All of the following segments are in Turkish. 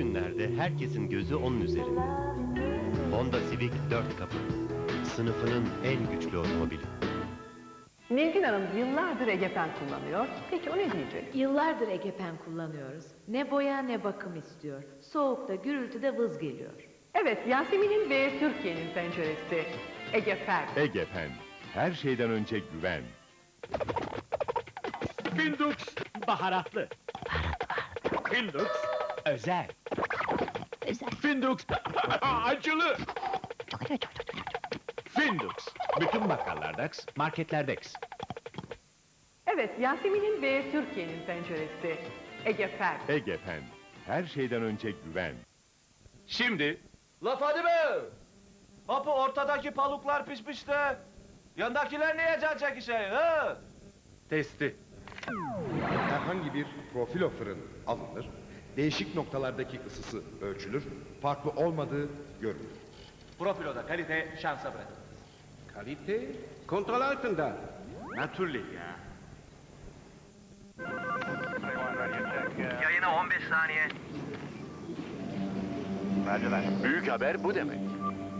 Bugünlerde herkesin gözü onun üzerinde. Honda Civic 4 kapı. Sınıfının en güçlü otomobili. Nilgün Hanım yıllardır Egepen kullanıyor. Peki o ne diyecek? Yıllardır Egepen kullanıyoruz. Ne boya ne bakım istiyor. Soğukta gürültüde vız geliyor. Evet, Yasemin'in ve Türkiye'nin penceresi. Egepen. Egepen. Her şeyden önce güven. Findux baharatlı. Findux özel. Findux acılı. Findux bütün bakkallarda, marketlerde. Evet, Yasemin'in ve Türkiye'nin penceresi. Egepen. Egepen. Her şeyden önce güven. Şimdi La Fadime! Hapı ortadaki paluklar pişmiş de yandakiler niye can çekişey ha? testi. Herhangi bir profilo fırın alınır, değişik noktalardaki ısısı ölçülür, farklı olmadığı görülür. Profiloda kalite şansa bırakın. Kalite kontrol altında. Naturally ya. Yayına 15 saniye. Büyük haber bu demek.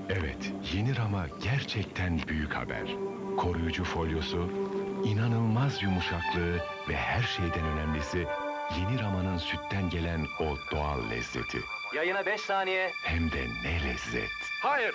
Evet, yeni Rama gerçekten büyük haber. Koruyucu folyosu, inanılmaz yumuşaklığı ve her şeyden önemlisi yeni Rama'nın sütten gelen o doğal lezzeti. Yayına 5 saniye. Hem de ne lezzet. Hayır.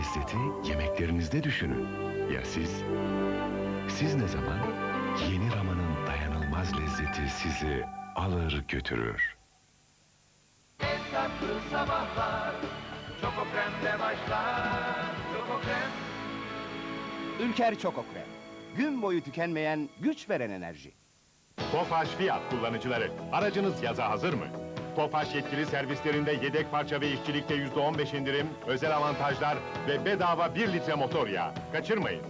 Lezzeti yemeklerinizde düşünün. Ya siz? Siz ne zaman yeni Rama'nın dayanılmaz lezzeti sizi alır götürür. Ülker Çoko Krem. Gün boyu tükenmeyen, güç veren enerji. Tofaş Fiyat kullanıcıları. Aracınız yaza hazır mı? Tofaş yetkili servislerinde yedek parça ve işçilikte yüzde on beş indirim, özel avantajlar ve bedava bir litre motor yağı. Kaçırmayın.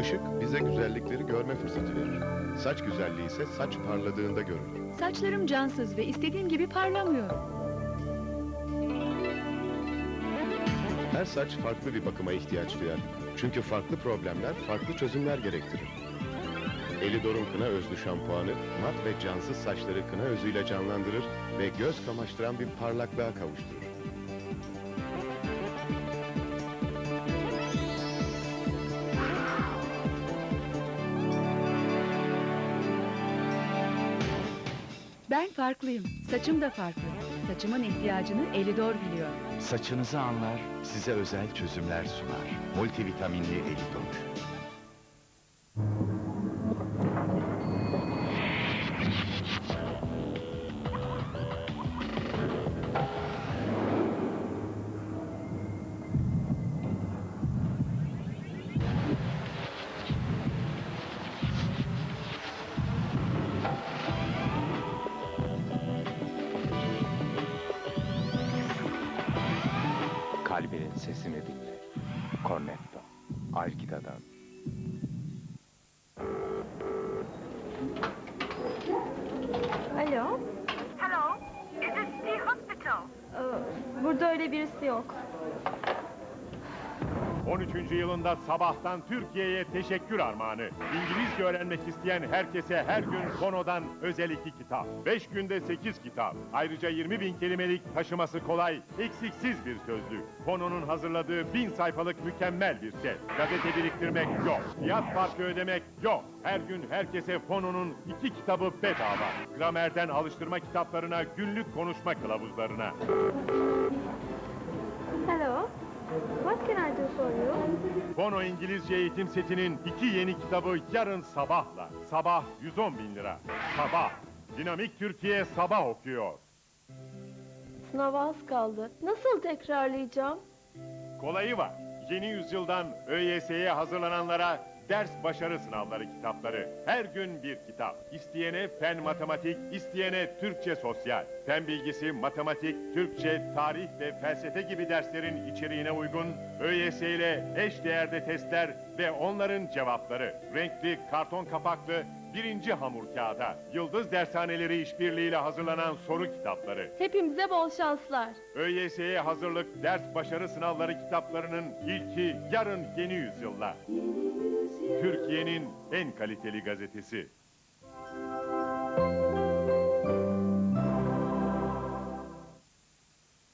Işık bize güzellikleri görme fırsatı verir. Saç güzelliği ise saç parladığında görülür. Saçlarım cansız ve istediğim gibi parlamıyor. Her saç farklı bir bakıma ihtiyaç duyar. Çünkü farklı problemler farklı çözümler gerektirir. Elidor'un kına özlü şampuanı mat ve cansız saçları kına özüyle canlandırır ve göz kamaştıran bir parlaklığa kavuşturur. Ben farklıyım. Saçım da farklı. Saçımın ihtiyacını Elidor biliyor. Saçınızı anlar, size özel çözümler sunar. Multivitaminli Elidor. Kalbinin sesini dinle. Cornetto. Algida'dan. Alo? Hello. Is this the hospital? Burada öyle birisi yok. 13. yılında sabahtan Türkiye'ye teşekkür armağanı. İngilizce öğrenmek isteyen herkese her gün Fono'dan özel iki kitap. 5 günde 8 kitap. Ayrıca 20 bin kelimelik taşıması kolay, eksiksiz bir sözlük. Fono'nun hazırladığı bin sayfalık mükemmel bir set. Gazete biriktirmek yok. Fiyat farkı ödemek yok. Her gün herkese Fono'nun iki kitabı bedava. Gramerden alıştırma kitaplarına, günlük konuşma kılavuzlarına. Do for you? Fono İngilizce eğitim setinin iki yeni kitabı yarın sabahla. Sabah 110 bin lira. Sabah. Dinamik Türkiye sabah okuyor. Sınava az kaldı. Nasıl tekrarlayacağım? Kolayı var. Yeni yüzyıldan ÖYS'ye hazırlananlara ders başarı sınavları kitapları. Her gün bir kitap. İsteyene fen matematik, isteyene Türkçe sosyal. Fen bilgisi, matematik, Türkçe, tarih ve felsefe gibi derslerin içeriğine uygun ÖYS ile eş değerde testler ve onların cevapları. Renkli, karton kapaklı, birinci hamur kağıda. Yıldız Dershaneleri işbirliğiyle hazırlanan soru kitapları. Hepimize bol şanslar. ÖYS'ye hazırlık ders başarı sınavları kitaplarının ilki yarın yeni yüzyılla. Türkiye'nin en kaliteli gazetesi.